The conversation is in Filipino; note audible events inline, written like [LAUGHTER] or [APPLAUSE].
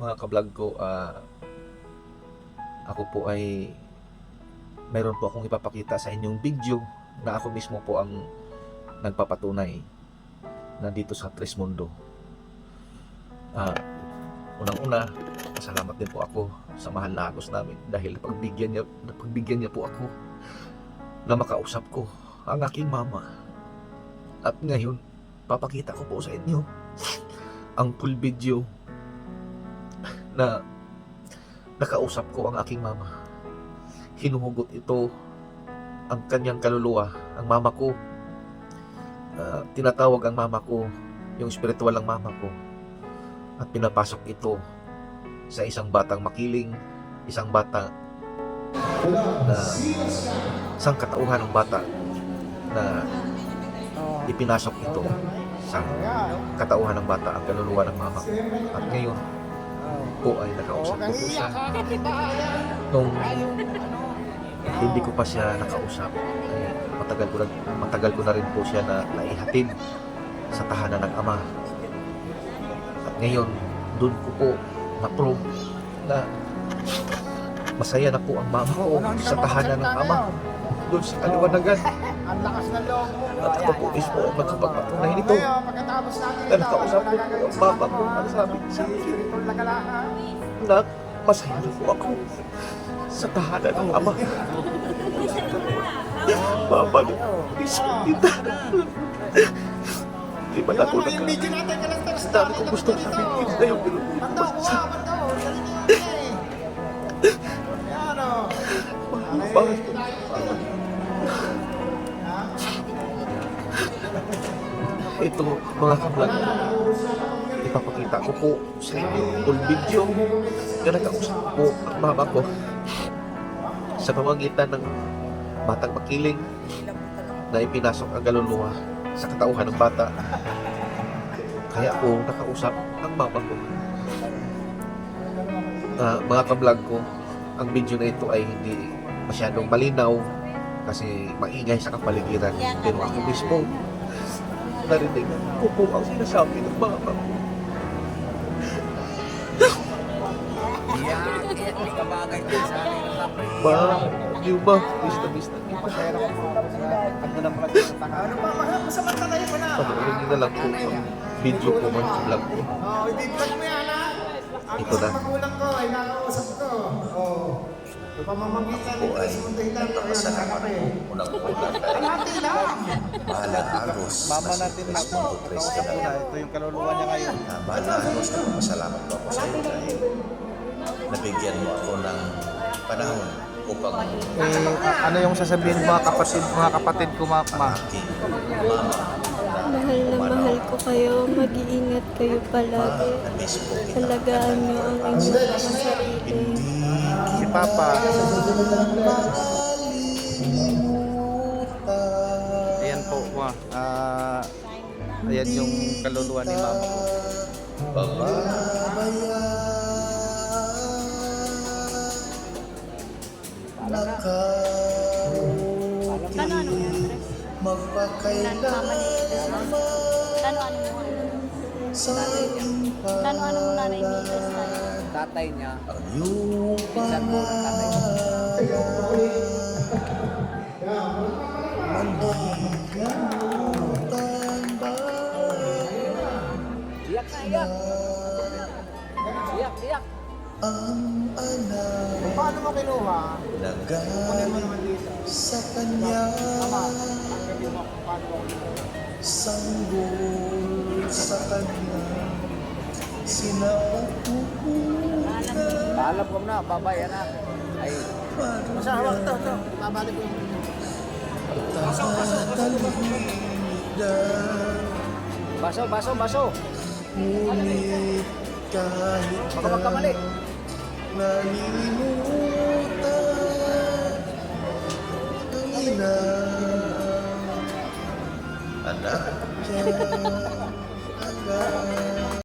mga kablog ko, ah, ako po ay mayroon po akong ipapakita sa inyong video na ako mismo po ang nagpapatunay nandito sa Tres Mundo. Ah, unang-una, pasalamat din po ako sa mahal na agos namin dahil pagbigyan niya, pagbigyan niya po ako na makausap ko ang aking mama. At ngayon, papakita ko po sa inyo [LAUGHS] ang full video na nakausap ko ang aking mama. Hinuhugot ito ang kanyang kaluluwa, ang mama ko. Ah, tinatawag ang mama ko, yung spiritual ng mama ko. At pinapasok ito sa isang batang makiling, isang bata na isang katauhan ng bata na ipinasok ito sa katauhan ng bata ang kaluluwa ng mama ko. At ngayon po ay nakausap ko po siya. nung hindi ko pa siya nakausap matagal ko na, matagal ko na rin po siya na naihatid sa tahanan ng ama. At ngayon, doon ko po na-prove na masaya na po ang mama ko sa tahanan ng ama. doon sa kaliwanagan. [LAUGHS] Ang lakas ng loob mo. At mismo ang magkapagpatunay nito Ngayon, pagkatapos natin na nakausap ko po ang mama ko. Ang sabi sa Spiritual na galaha. na masaya na po ako sa tahanan ng ama. Mama, isang kita. Di ba na ako kalantar Ang dami kong gusto sabihin na yung Bando, pinupulpas kuha, Ito, mga kablog, ipapakita ko po sa inyo full video na nakausap po ang mama ko sa pamagitan ng batang makiling na ipinasok ang kaluluwa sa katauhan ng bata. Kaya ako nakausap ang mama ko. Ah, mga kablog ko, ang video na ito ay hindi masyadong malinaw kasi maingay sa kapaligiran. Pero ako mismo, narinig ko po ang sinasabi ng ko. Iyak, iyak, di ka bagay din sa akin. Ma, di ba? Ganang pala sa. Ano ba? Masamantalayo ko na. Panoorin niyo na lang po ang video ko man sa vlog ko. Oh, hindi vlog mo yan ha. Ang Ito na. magulang ko ay nakausap ko. Oh. Pamamagitan Mundo Hilang ko. Masalamat ko. Unang-una Kalahati lang. Bahala Agos. Mama natin na po. Kausap ko na. Ito yung kaluluwa niya ngayon. Ah, Agos, nagpapasalamat po ako sa iyo dahil nabigyan mo ako ng panahon upang Eh, ano yung sasabihin mga kapatid, mga kapatid ko, ma? mama Mahal na mahal ko kayo. Mag-iingat kayo palagi. na mismo kita. Alagaan niyo ang inyong mga sarili. Papa. Ayan po, ma. Ah, ayan yung kaluluwa ni Mama ko. Kano ano yan, Andres? Kano mama ni Kano ano ano mo nanay ni? Tatay niya. Ang iyong Pinsan po ng tatay niya. Iyak na, iyak. Iyak, iyak. Kung paano mo kinuha, kunin mo naman dito. sa kanya Tama. Ang gabi mo kung paano mo kinuha. sanggol sa kanya sinapupunan Paalam ko na, babay, anak. Ay, Basta hawak ito, ito. Babalik ko yung baso, baso, baso. Ngunit kahit Baka magkamali. nalilimutan ang ina anak niya [LAUGHS] love.